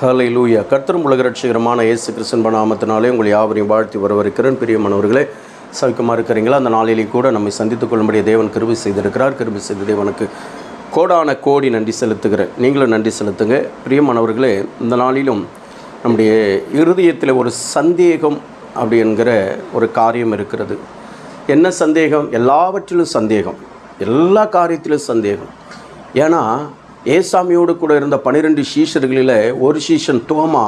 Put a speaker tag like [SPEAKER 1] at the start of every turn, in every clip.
[SPEAKER 1] ஹலை லூயா கர்த்தரும் உலகரட்சிகரமான இயேசு கிருஷ்ணன் நாமத்தினாலே உங்களை யாவரையும் வாழ்த்தி வரவிருக்கிறேன் பிரியமானவர்களே சவிக்கமாக இருக்கிறீங்களா அந்த நாளிலே கூட நம்மை சந்தித்துக் கொள்ளும்படிய தேவன் கிருபி செய்திருக்கிறார். கிருபி செய்த தேவனுக்கு கோடான கோடி நன்றி செலுத்துகிறேன். நீங்களும் நன்றி செலுத்துங்க. பிரியமானவர்களே இந்த நாளிலும் நம்முடைய இருதயத்தில் ஒரு சந்தேகம் அப்படி என்கிற ஒரு காரியம் இருக்கிறது. என்ன சந்தேகம்? எல்லாவற்றிலும் சந்தேகம். எல்லா காரியத்திலும் சந்தேகம். ஏன்னா ஏசாமியோடு கூட இருந்த பன்னிரெண்டு சீஷர்களில் ஒரு சீஷன் தோமா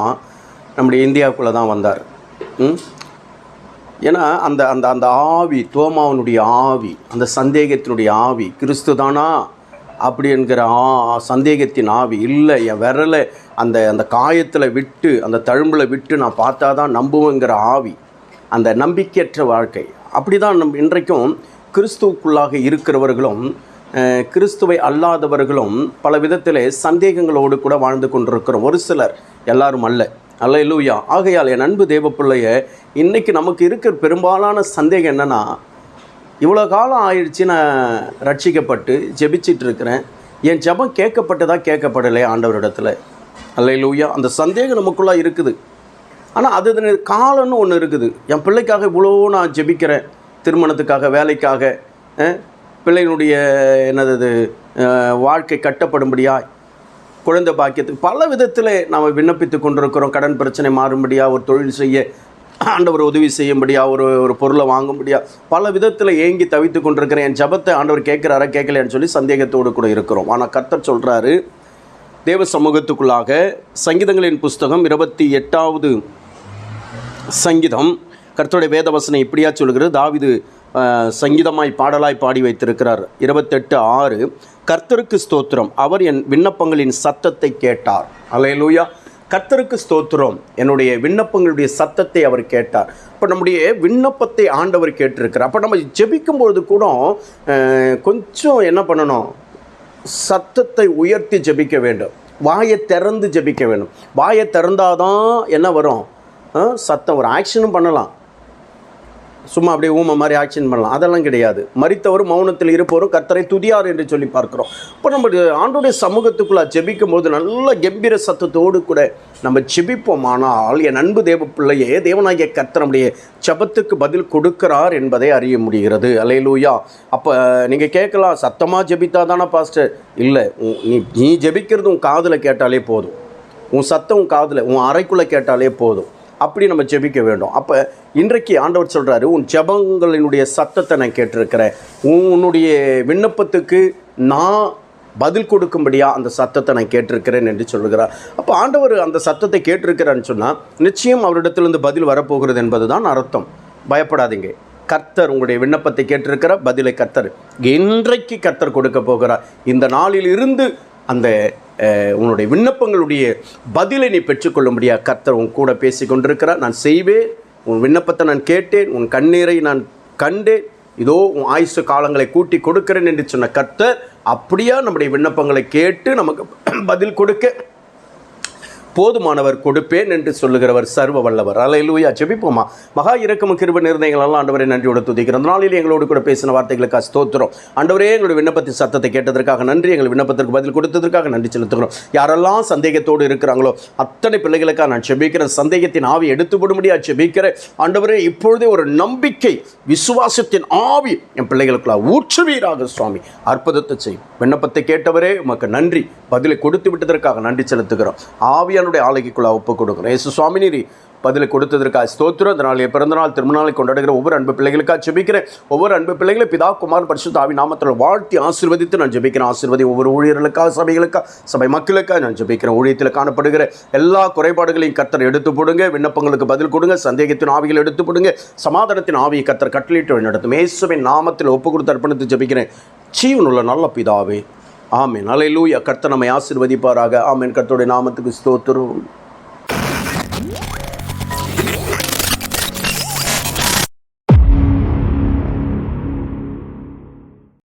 [SPEAKER 1] நம்முடைய இந்தியாவுக்குள்ளே தான் வந்தார். ம்? ஏன்னா அந்த அந்த அந்த ஆவி தோமாவனுடைய ஆவி அந்த சந்தேகத்தினுடைய ஆவி கிறிஸ்து தானா? அப்படி என்கிற ஆ சந்தேகத்தின் ஆவி இல்லை. என் விரலை அந்த அந்த காயத்தில் விட்டு அந்த தழும்பில் விட்டு நான் பார்த்தா தான் நம்புவேங்கிற ஆவி அந்த நம்பிக்கையற்ற வாழ்க்கை. அப்படி தான் நம் இன்றைக்கும் கிறிஸ்துவுக்குள்ளாக இருக்கிறவர்களும் கிறிஸ்துவை அல்லாதவர்களும் பல விதத்தில் சந்தேகங்களோடு கூட வாழ்ந்து கொண்டிருக்கிறோம். ஒரு சிலர் எல்லாரும் அல்ல. அல்ல இல்லையா ஆகையால் என் அன்பு தேவ பிள்ளைய நமக்கு இருக்கிற பெரும்பாலான சந்தேகம் என்னென்னா இவ்வளோ காலம் ஆயிடுச்சு நான் ரட்சிக்கப்பட்டு ஜெபிச்சிட்டு இருக்கிறேன் என் ஜெபம் கேட்கப்பட்டதா கேட்கப்படலை ஆண்டவரிடத்தில்? அல்ல இல்லையா அந்த சந்தேகம் நமக்குள்ளே இருக்குது. ஆனால் அது காலம்னு ஒன்று இருக்குது. என் பிள்ளைக்காக இவ்வளோ நான் ஜெபிக்கிறேன். திருமணத்துக்காக வேலைக்காக பிள்ளையினுடைய என்னது அது வாழ்க்கை கட்டப்படும்படியா குழந்தை பாக்கியத்துக்கு பல விதத்தில் நாம் விண்ணப்பித்து கொண்டிருக்கிறோம். கடன் பிரச்சனை மாறும்படியா ஒரு தொழில் செய்ய ஆண்டவர் உதவி செய்யும்படியா ஒரு ஒரு பொருளை வாங்கும்படியா பல விதத்தில் ஏங்கி தவித்து கொண்டிருக்கிறேன். என் ஜபத்தை ஆண்டவர் கேட்குறாரா கேட்கலையான்னு சொல்லி சந்தேகத்தோடு கூட இருக்கிறோம். ஆனால் கர்த்தர் சொல்கிறாரு தேவ சமூகத்துக்குள்ளாக சங்கீதங்களின் புஸ்தகம் இருபத்தி எட்டாவது சங்கீதம். கர்த்தருடைய வேதவசனை இப்படியா சொல்கிறது தாவிது சங்கீதமாய் பாடலாய் பாடி வைத்திருக்கிறார். இருபத்தெட்டு ஆறு கர்த்தருக்கு ஸ்தோத்திரம். அவர் என் விண்ணப்பங்களின் சத்தத்தை கேட்டார். அலையலூயா கர்த்தருக்கு ஸ்தோத்திரம். என்னுடைய விண்ணப்பங்களுடைய சத்தத்தை அவர் கேட்டார். இப்போ நம்முடைய விண்ணப்பத்தை ஆண்டவர் கேட்டிருக்கிறார். அப்போ நம்ம ஜெபிக்கும்பொழுது கூட கொஞ்சம் என்ன பண்ணணும்? சத்தத்தை உயர்த்தி ஜெபிக்க வேண்டும். வாயை திறந்து ஜெபிக்க வேண்டும். வாயை திறந்தாதான் என்ன வரும்? சத்தம் ஒரு ஆக்ஷனும் பண்ணலாம். சும்மா அப்படியே ஊமை மாதிரி ஆக்ஷன் பண்ணலாம். அதெல்லாம் கிடையாது. மரித்தவர் மௌனத்தில் இருப்பவரும் கர்த்தரை துதியார் என்று சொல்லி பார்க்குறோம். இப்போ நம்ம ஆண்டுடைய சமூகத்துக்குள்ளே ஜெபிக்கும் போது நல்ல கம்பீர சத்தத்தோடு கூட நம்ம ஜெபிப்போம் ஆனால் என் அன்பு தேவ பிள்ளையே தேவனாகிய கர்த்தர் நம்முடைய ஜெபத்துக்கு பதில் கொடுக்கிறார் என்பதை அறிய முடிகிறது. அலையலூயா அப்போ நீங்கள் கேட்கலாம் சத்தமாக ஜெபித்தா தானே பாஸ்டர்? இல்லை. நீ நீ ஜெபிக்கிறது உன் காதில் கேட்டாலே போதும். உன் சத்தம் உன் காதில் உன் அறைக்குள்ளே கேட்டாலே போதும். அப்படி நம்ம ஜெபிக்க வேண்டும். அப்போ இன்றைக்கு ஆண்டவர் சொல்கிறாரு உன் ஜெபங்களினுடைய சத்தத்தை நான் கேட்டிருக்கிறேன். உன்னுடைய விண்ணப்பத்துக்கு நான் பதில் கொடுக்கும்படியாக அந்த சத்தத்தை நான் கேட்டிருக்கிறேன் என்று சொல்கிறார் அப்போ ஆண்டவர் அந்த சத்தத்தை கேட்டிருக்கிறான்னு சொன்னால் நிச்சயம் அவரிடத்திலிருந்து பதில் வரப்போகிறது என்பது தான் அர்த்தம். பயப்படாதீங்க. கர்த்தர் உங்களுடைய விண்ணப்பத்தை கேட்டிருக்கிற பதிலை கர்த்தர் இன்றைக்கு கர்த்தர் கொடுக்க போகிறார். இந்த நாளில் இருந்து அந்த உன்னுடைய விண்ணப்பங்களுடைய பதிலை நீ பெற்றுக்கொள்ளும்படியா கர்த்தர் உன் கூட பேசி கொண்டிருக்கிறார் நான் செய்வேன். உன் விண்ணப்பத்தை நான் கேட்டேன். உன் கண்ணீரை நான் கண்டேன். இதோ உன் ஆயுசு காலங்களை கூட்டி கொடுக்கிறேன் என்று சொன்ன கர்த்தர் அப்படியா நம்முடைய விண்ணப்பங்களை கேட்டு நமக்கு பதில் கொடுக்க போதுமானவர் கொடுப்பேன் என்று சொல்லுகிறவர் சர்வ வல்லவர். அலையிலூயா ஜெபிப்போமா. மகா இறக்கம கிருப நிர்ணயங்களால் ஆண்டவரை நன்றியோடு துதிக்கிறோம். நாளில் எங்களோடு கூட பேசின வார்த்தைகளுக்காக ஸ்தோத்திரம் ஆண்டவரே எங்களுடைய விண்ணப்பத்தின் சத்தத்தை கேட்டதற்காக நன்றி. எங்கள் விண்ணப்பத்திற்கு பதில் கொடுத்ததற்காக நன்றி செலுத்துகிறோம். யாரெல்லாம் சந்தேகத்தோடு இருக்கிறாங்களோ அத்தனை பிள்ளைகளுக்காக நான் ஜெபிக்கிறேன். சந்தேகத்தின் ஆவி எடுத்துவிடும்படியா ஜெபிக்கிறேன். ஆண்டவரே இப்பொழுதே ஒரு நம்பிக்கை விசுவாசத்தின் ஆவி என் பிள்ளைகளுக்குள்ள ஊற்றுவீராக சுவாமி. அற்புதத்தை செய்யும் விண்ணப்பத்தை கேட்டவரே உமக்கு நன்றி. பதிலை கொடுத்து விட்டதற்காக நன்றி செலுத்துகிறோம். ஆவியானுடைய ஆலைக்குள்ள ஒப்பு கொடுக்குறோம் ஏசு சுவாமிநீரி பதில் கொடுத்ததற்காக ஸ்தோத்திரம். அதனால் பிறந்தநாள் திருமணநாளை கொண்டாடுகிற ஒவ்வொரு அன்பு பிள்ளைகளுக்காக ஜெபிக்கிறேன். ஒவ்வொரு அன்பு பிள்ளைகளை பிதா குமார் பரிசுத்த ஆவி நாமத்தில் வாழ்த்தி ஆசீர்வதித்து நான் ஜெபிக்கிறேன். ஆசீர்வதி ஒவ்வொரு ஊழியர்களுக்காக சபைகளுக்காக சபை மக்களுக்காக நான் ஜெபிக்கிறேன். ஊழியத்தில் காணப்படுகிற எல்லா குறைபாடுகளையும் கத்தர் எடுத்து போடுங்க. விண்ணப்பங்களுக்கு பதில் கொடுங்க. சந்தேகத்தின் ஆவிகள் எடுத்து போடுங்க. சமாதானத்தின் ஆவியை கத்தர் கட்டளிட்டு நடத்தும் மேசுவை நாமத்தில் ஒப்பு கொடுத்து அர்ப்பணித்து ஜெபிக்கிறேன். ஜீவனுள்ள நல்ல பிதாவே ஆமேன். அலையிலூயா கர்த்த நம்மை ஆசீர்வதிப்பாராக. ஆமென். கர்த்தோடைய நாமத்துக்கு ஸ்தோத்திரம்.